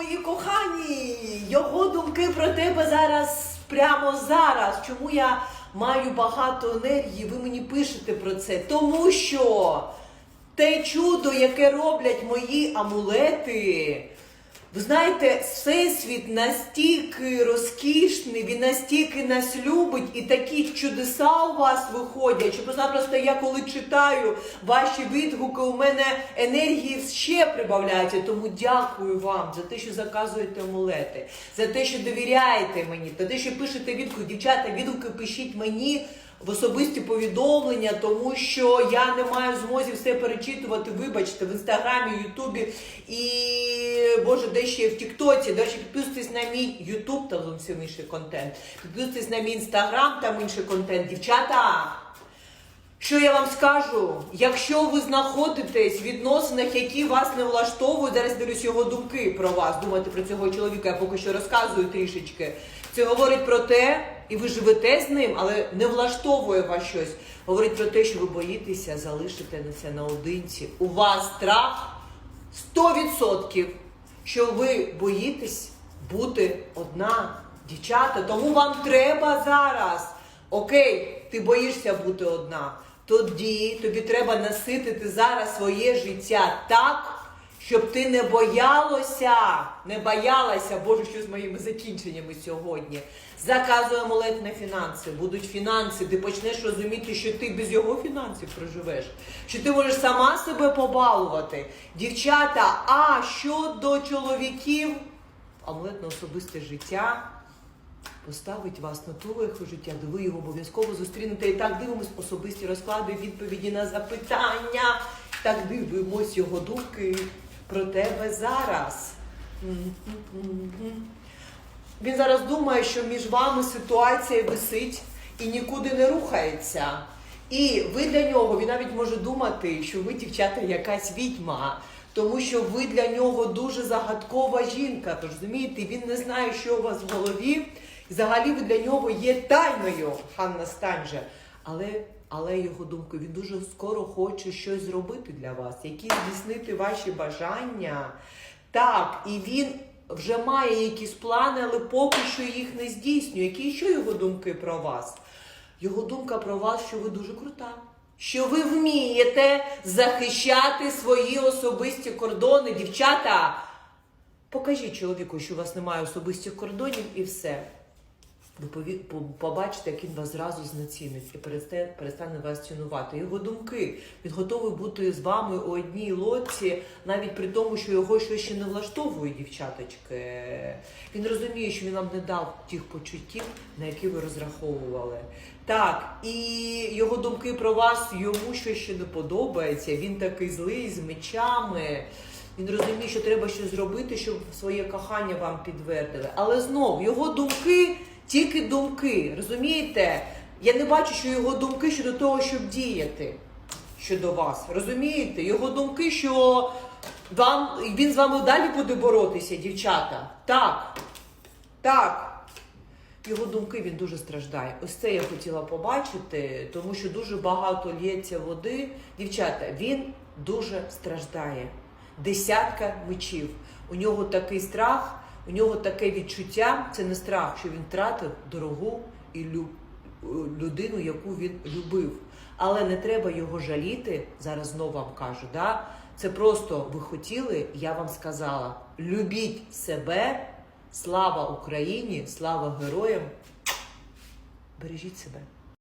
мої кохані! Його думки про тебе зараз, прямо зараз. Чому я маю багато енергії? Ви мені пишете про це. Тому що те чудо, яке роблять мої амулети. Ви знаєте, всесвіт настільки розкішний, він настільки нас любить, і такі чудеса у вас виходять, що просто я коли читаю ваші відгуки, у мене енергії ще прибавляється. Тому дякую вам за те, що заказуєте амулети, за те, що довіряєте мені, за те, що пишете відгуки. Дівчата, відгуки пишіть мені в особисті повідомлення, тому що я не маю змозі все перечитувати. Вибачте, в інстаграмі, Ютубі і Боже, де ще в Тіктоці. До речі, підписуйтесь на мій Ютуб, там зовсім інший контент. Підписуйтесь на мій інстаграм, там інший контент. Дівчата. Що я вам скажу? Якщо ви знаходитесь в відносинах, які вас не влаштовують, зараз дивлюсь його думки про вас, думати про цього чоловіка, я поки що розказую трішечки. Це говорить про те, і ви живете з ним, але не влаштовує вас щось. Говорить про те, що ви боїтеся залишити це наодинці. У вас страх 100%, що ви боїтесь бути одна дівчата. Тому вам треба зараз. Окей, ти боїшся бути одна. Тоді тобі треба наситити зараз своє життя так, щоб ти не боялася, не боялася, Боже, що з моїми закінченнями сьогодні. Заказуй амулет на фінанси, будуть фінанси, ти почнеш розуміти, що ти без його фінансів проживеш, що ти можеш сама себе побалувати. Дівчата, а щодо чоловіків, амулет на особисте життя поставить вас на ту лихо життя, де ви його обов'язково зустрінете. І так дивимось особисті розклади, відповіді на запитання. Так дивимось його думки про тебе зараз. Він зараз думає, що між вами ситуація висить і нікуди не рухається. І ви для нього, він навіть може думати, що ви, дівчата, якась відьма. Тому що ви для нього дуже загадкова жінка. Розумієте, він не знає, що у вас в голові. Взагалі для нього є тайною, Ханна Станже. Але, але його думки, він дуже скоро хоче щось зробити для вас, якісь здійснити ваші бажання. Так, і він вже має якісь плани, але поки що їх не здійснює. Які що його думки про вас? Його думка про вас, що ви дуже крута. Що ви вмієте захищати свої особисті кордони, дівчата. Покажіть чоловіку, що у вас немає особистих кордонів, і все. Ви побачите, як він вас зразу знецінить і перестане, перестане вас цінувати. Його думки. Він готовий бути з вами у одній лодці, навіть при тому, що його щось ще не влаштовує, дівчаточки. Він розуміє, що він вам не дав тих почуттів, на які ви розраховували. Так, і його думки про вас йому щось ще не подобається. Він такий злий з мечами. Він розуміє, що треба щось зробити, щоб своє кохання вам підтвердили. Але знов його думки тільки думки. Розумієте? Я не бачу, що його думки щодо того, щоб діяти щодо вас. Розумієте? Його думки, що вам він з вами далі буде боротися, дівчата. Так. Так. Його думки він дуже страждає. Ось це я хотіла побачити, тому що дуже багато лється води. Дівчата, він дуже страждає. Десятка мечів. У нього такий страх, у нього таке відчуття. Це не страх, що він втратив дорогу і лю- людину, яку він любив. Але не треба його жаліти. Зараз знову вам кажу. Да? Це просто ви хотіли, я вам сказала. Любіть себе, слава Україні, слава героям. Бережіть себе.